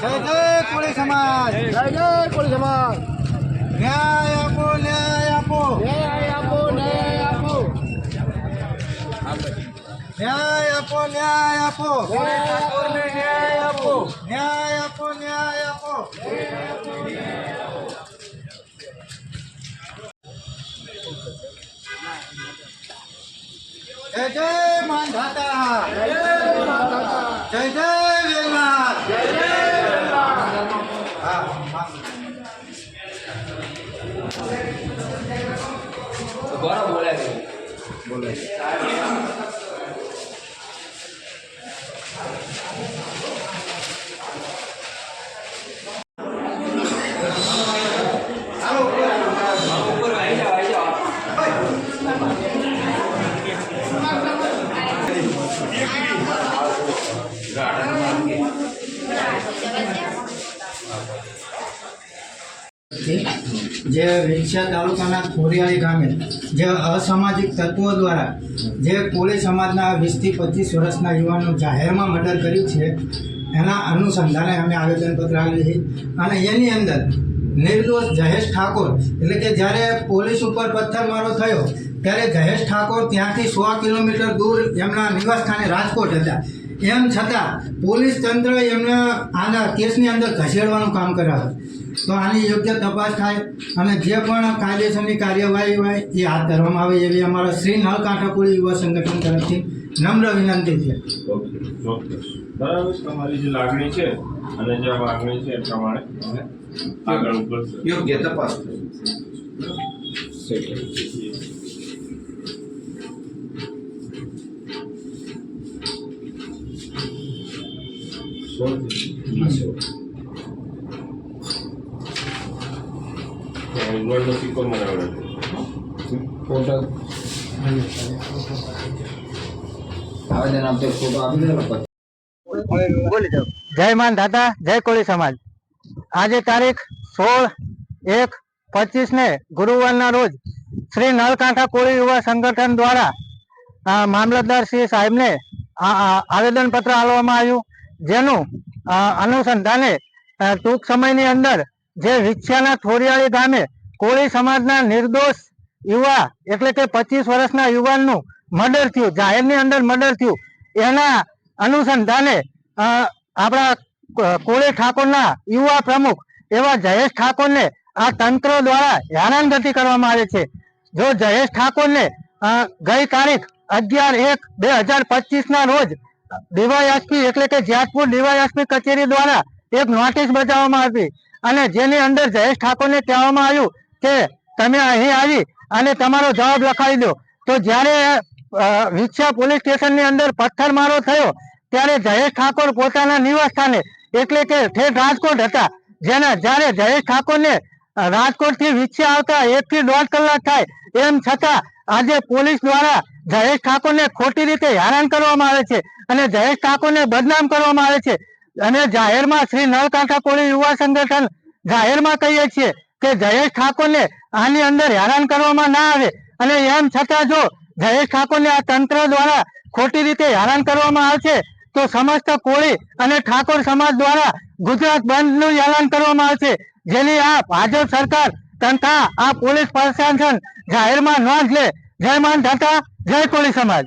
જય જય કોળી સમાજ. જય જય કોળી સમાજ. ન્યાય આપો ન્યાય આપો. ન્યાય આપો ન્યાય આપો. ન્યાય આપો ન્યાય આપો. ન્યાય આપો ન્યાય આપો. ન્યાય આપો જય જય માંધાતા જય જય કોણ બોલે છે બોલે Thank you. જે વિંછિયા તાલુકાના ખોરિયાળી ગામે, જે અસામાજિક તત્વો દ્વારા, જે કોળી સમાજના વીસથી પચીસ વર્ષના યુવાનનું જાહેરમાં મર્ડર કર્યું છે, એના અનુસંધાને અમે આવેદનપત્ર આપ્યું છે. અને એની અંદર નિર્દોષ જહેશ ઠાકોર, એટલે કે જ્યારે પોલીસ ઉપર પથ્થરમારો થયો, ત્યારે જહેશ ઠાકોર ત્યાંથી સો કિલોમીટર દૂર એમના નિવાસસ્થાને રાજકોટ હતા. એમ છતાં પોલીસ તંત્ર એમને આના કેસની અંદર ઘસેડવાનું કામ કરાવે તો આની યોગ્ય તપાસ થાય અને જે પણ કાયદેસરની કાર્યવાહી હોય એ હાથ ધરવામાં આવે એવી અમારા શ્રી નળકાંઠાપુરી યુવા સંગઠન તરફથી નમ્ર વિનંતી છે. બરાબર તમારી જે લાગણી છે અને જે માગણી છે એ પ્રમાણે અમે આગળ ઉપર યોગ્ય તપાસ ઇંગ્લેન્ડનો સિક્કો મને આવડે છે ફોટો આવેદન આપતો ફોટો આપી દો પછી જય માન દાદા જય કોળી સમાજ. આજે તારીખ સોળ એક પચીસ ને ગુરુવારના રોજ શ્રી નળકાંઠા કોળી યુવા સંગઠન દ્વારા મામલતદાર શ્રી સાહેબને આવેદનપત્ર આપવામાં આવ્યું જેનું અનુસંધાને ટૂંક સમયની અંદર જે વિછિયાના થોરિયાળી ગામે કોળી સમાજના નિર્દોષ યુવા એટલે કે પચીસ વર્ષના યુવાનનું મર્ડર થયું, જાહેરની અંદર મર્ડર થયું. એના અનુસંધાને આપણા કોળી ઠાકોરના યુવા પ્રમુખ એવા જયેશ ઠાકોરને આ તંત્ર દ્વારા હેરાનગતિ કરવામાં આવે છે. જો જયેશ ઠાકોરને ગઈ તારીખ અગિયાર એક બે હજાર પચીસના રોજ ડીવાયએસપી એટલે કે જેતપુર ડીવાયએસપી કચેરી દ્વારા એક નોટિસ બજાવવામાં આવી. અને જેની અંદર જયેશ ઠાકોરને કહેવામાં આવ્યું કે તમે અહીં આવી અને તમારો જવાબ લખાવી દો. તો જ્યારે અ, વિછિયા પોલીસ સ્ટેશનની અંદર પથ્થરમારો થયો ત્યારે જયેશ ઠાકોર પોતાના નિવાસ સ્થાને એટલે કે ઠેઠ રાજકોટ હતા. જેના જ્યારે જયેશ ઠાકોરને રાજકોટથી થી આવતા એકથી દોઢ કલાક થાય એમ છતાં આજે પોલીસ દ્વારા જયેશ ઠાકોરને ખોટી રીતે હેરાન કરવામાં આવે છે અને જયેશ ઠાકોરને બદનામ કરવામાં આવે છે. અને જાહેરમાં શ્રી નળકાંઠા કોળી યુવા સંગઠન જાહેરમાં કહીએ છીએ કે જયેશ ઠાકોરને આની અંદર હેરાન કરવામાં ના આવે. અને એમ છતાં જો જયેશ ઠાકોરને આ તંત્ર દ્વારા ખોટી રીતે હેરાન કરવામાં આવશે, તો સમસ્ત કોળી અને ઠાકોર સમાજ દ્વારા ગુજરાત બંધનું એલાન કરવામાં આવશે. જેની આ ભાજપ સરકાર તથા આ પોલીસ પ્રશાસન જાહેરમાં નોંધ લે. જય માન જય કોળી સમાજ.